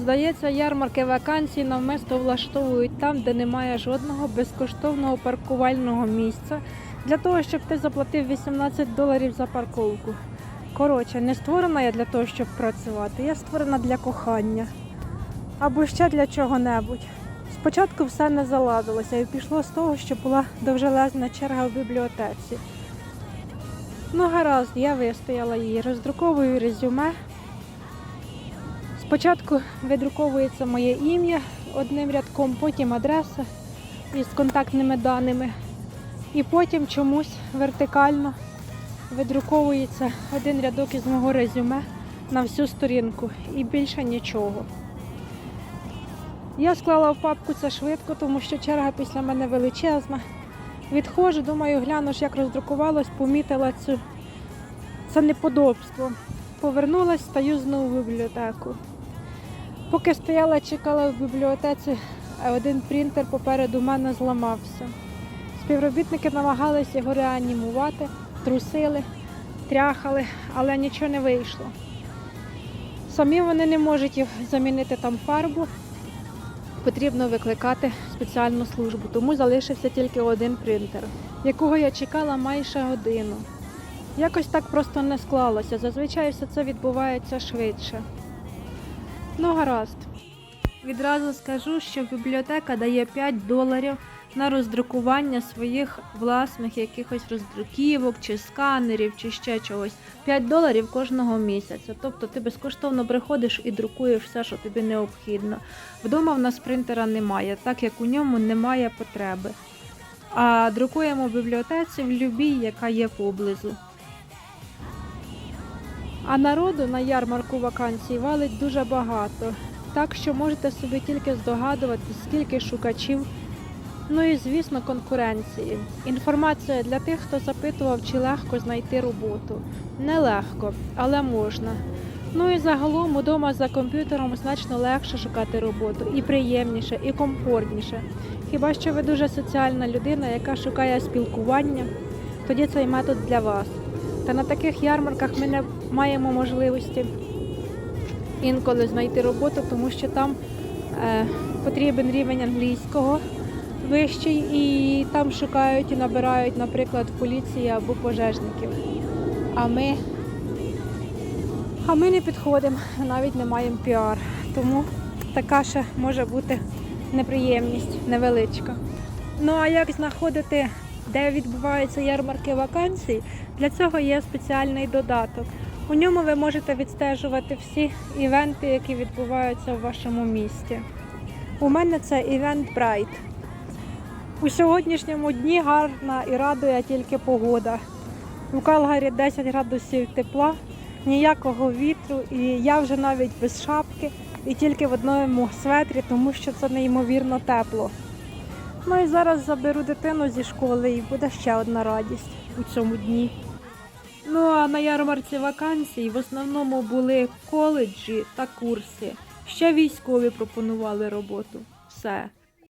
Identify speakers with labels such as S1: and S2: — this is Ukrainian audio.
S1: Здається, ярмарки вакансій навмисто влаштовують там, де немає жодного безкоштовного паркувального місця, для того, щоб ти заплатив 18 доларів за парковку. Коротше, не створена я для того, щоб працювати, я створена для кохання. Або ще для чого-небудь. Спочатку все не заладилося і пішло з того, що була довжелезна черга в бібліотеці. Ну, гаразд, я вистояла її, роздруковую резюме. Спочатку видруковується моє ім'я одним рядком, потім адреса із контактними даними. І потім чомусь вертикально видруковується один рядок із мого резюме на всю сторінку і більше нічого. Я склала в папку це швидко, тому що черга після мене величезна. Відходжу, думаю, гляну ж, як роздрукувалось, помітила цю це неподобство. Повернулась, стою знову в бібліотеку. Поки стояла, чекала в бібліотеці, один принтер попереду мене зламався. Співробітники намагалися його реанімувати, трусили, тряхали, але нічого не вийшло. Самі вони не можуть замінити там фарбу. Потрібно викликати спеціальну службу, тому залишився тільки один принтер, якого я чекала майже годину. Якось так просто не склалося. Зазвичай все це відбувається швидше. Ну, гаразд. Відразу скажу, що бібліотека дає 5 доларів на роздрукування своїх власних якихось роздруківок, чи сканерів, чи ще чогось. 5 доларів кожного місяця. Тобто ти безкоштовно приходиш і друкуєш все, що тобі необхідно. Вдома в нас принтера немає, так як у ньому немає потреби. А друкуємо в бібліотеці в любій, яка є поблизу. А народу на ярмарку вакансій валить дуже багато. Так що можете собі тільки здогадувати, скільки шукачів. Ну і звісно, конкуренції. Інформація для тих, хто запитував, чи легко знайти роботу. Нелегко, але можна. Ну і загалом удома за комп'ютером значно легше шукати роботу, і приємніше, і комфортніше. Хіба що ви дуже соціальна людина, яка шукає спілкування, тоді цей метод для вас. Та на таких ярмарках ми не маємо можливості інколи знайти роботу, тому що там е, потрібен рівень англійського вищий, і там шукають і набирають, наприклад, поліції або пожежників. А ми, а ми не підходимо, навіть не маємо піар. Тому така ще може бути неприємність невеличка. Ну а як знаходити, де відбуваються ярмарки вакансій, для цього є спеціальний додаток. У ньому ви можете відстежувати всі івенти, які відбуваються в вашому місті. У мене це івент Bright. У сьогоднішньому дні гарна і радує тільки погода. У Калгарі 10 градусів тепла, ніякого вітру, і я вже навіть без шапки і тільки в одному светрі, тому що це неймовірно тепло. Ну і зараз заберу дитину зі школи і буде ще одна радість у цьому дні. Ну а на ярмарці вакансій в основному були коледжі та курси. Ще військові пропонували роботу. Все.